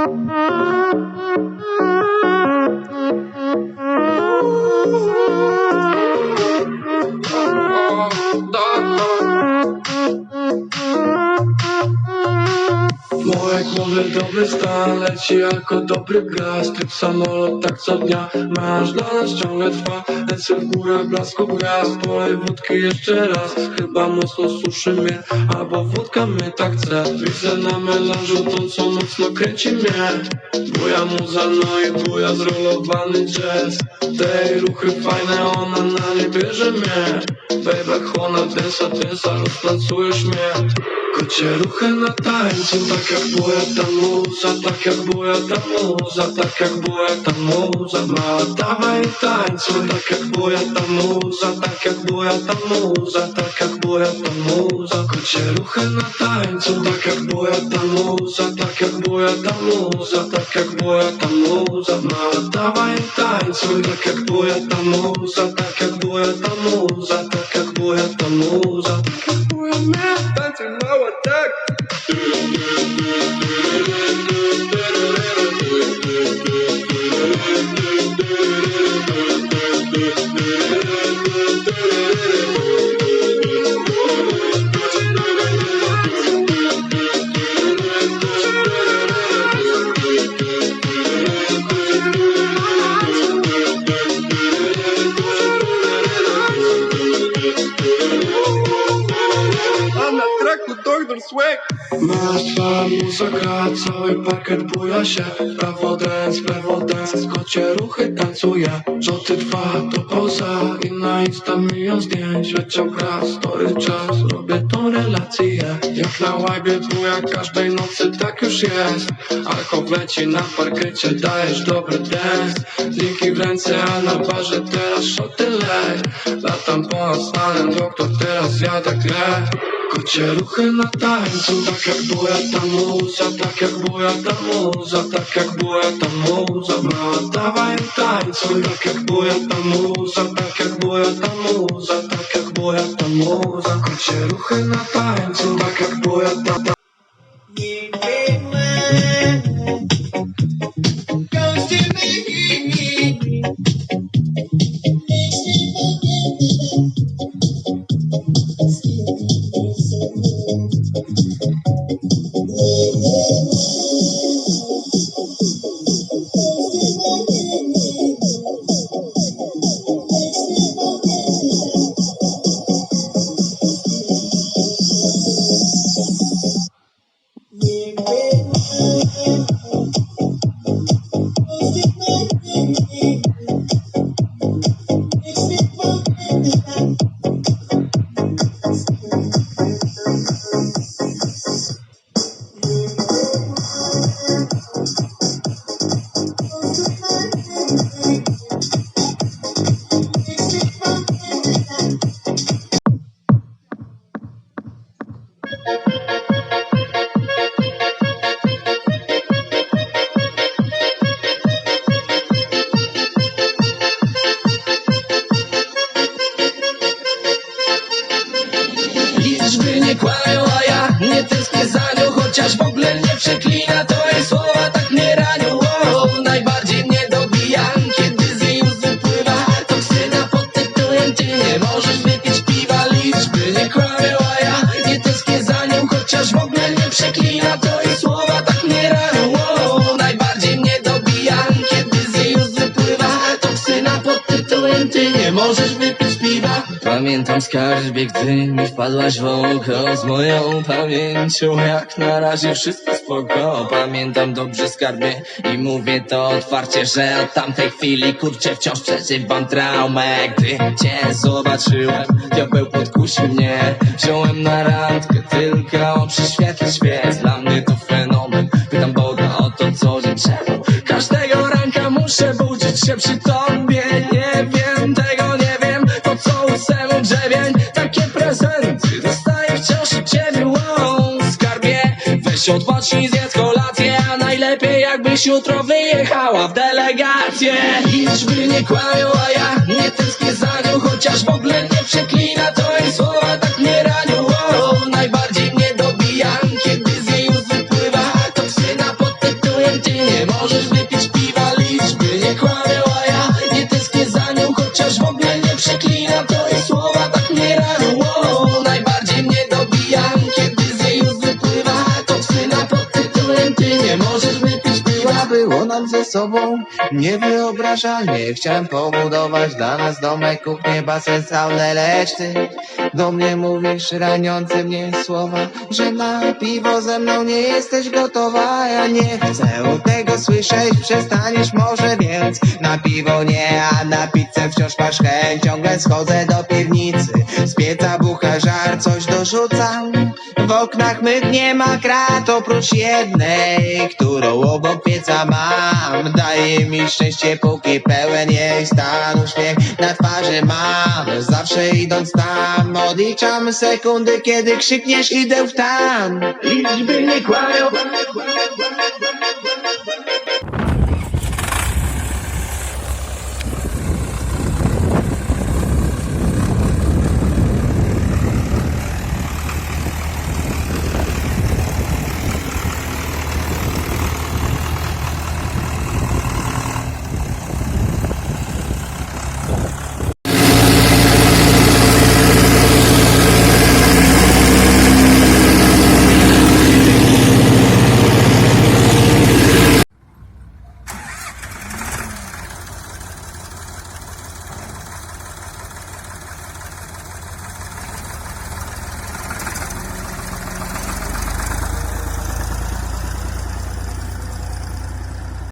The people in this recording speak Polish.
Oh, Moje głowy dobry stan leci jako dobry gaz. Typ samolot tak co dnia. Masz dla nas ciągle trwa. Ręce w górę, blasku gwiazd Polej wódki jeszcze raz. Chyba mocno suszy mnie Albo wódka mnie tak chce. Widzę na melanżu tą co mocno kręci mnie. Buja muza, no i buja zrolowany jazz. Tej ruchy fajne, ona na nie bierze mnie. Baby, chłona, densa, densa, roztancujesz mnie Kocie ruchy na tańcu, tak jak buja ta muza, tak jak buja ta muza, tak jak buja ta muza Mała dawaj tańcu, tak jak buja ta muza, tak jak buja ta muza, tak jak buja ta muza Kocie ruchy na tańcu, tak jak buja ta muza, tak jak buja ta muza, tak jak buja ta muza Mała dawaj tańcu, tak jak buja ta muza, tak jak buja ta muza, tak jak buja ta muza Tak jak buja and now attack. Swag Martwa muzyka, cały parkiet buja się. Prawo dance, lewo dance, kocie ruchy tancuje Rzoty dwa to poza i na Insta milion zdjęć. Leciał gra, story czas, robię tą relację. Jak na łajbie buja każdej nocy, tak już jest. Alkohol leci na parkiecie, dajesz dobry dance. Drinki w ręce, a na barze teraz szoty lej Latam ponad stanem, doktor teraz jadę grę Kocie ruchy na tańcu, tak jak buja ta muza, tak jak buja ta muza, tak jak buja ta muza Mała dawaj tańcu, tak jak buja ta muza, tak jak buja ta muza, tak jak buja ta muza Kocie ruchy na tańcu, tak jak buja ta, ta Liczby Chociaż w ogóle nie przeklina, to jej słowa tak mnie ranią. O, Najbardziej mnie dobija, kiedy z jej ust wypływa Toksyna pod tytułem Ty nie możesz wypić piwa Liczby nie kłamią, a ja. Nie tęsknię za nią Chociaż w ogóle nie przeklina, to jej słowa tak mnie ranią. O, Najbardziej mnie dobija, kiedy z jej ust wypływa Toksyna pod tytułem Ty nie możesz wypić piwa Pamiętam skarbie, gdy mi wpadłaś w oko Z moją pamięcią. Jak na razie wszystko spoko Pamiętam dobrze skarbie i mówię to otwarcie Że od tamtej chwili kurczę wciąż przeżywam traumę. Gdy cię zobaczyłem, diabeł podkusił mnie. Wziąłem na randkę tylko przy świetle świec. Dla mnie to fenomen, pytam Boga o to co dzień czemu Każdego ranka muszę budzić się przy tobie weź odpocznij, zjedz kolację A najlepiej jakbyś jutro wyjechała w delegację. Liczby nie kłamią, a ja nie tęsknię za nią Chociaż w ogóle nie przeklina, to sobą. Niewyobrażalnie Chciałem pobudować dla nas domek, kuchnię, basen, saunę, lecz ty do mnie mówisz raniące mnie słowa Że na piwo ze mną nie jesteś gotowa. Ja nie chcę tego słyszeć, przestaniesz może więc Na piwo nie, a na pizzę wciąż masz chęć. Ciągle schodzę do piwnicy, z pieca bucha żar Coś dorzucam, w oknach myk nie ma krat Oprócz jednej, którą obok pieca mam. Daje mi szczęście póki pełen jej stan. Uśmiech na twarzy mam Zawsze idąc tam Odliczam sekundy, kiedy krzykniesz idę w tam. Liczby nie kłamią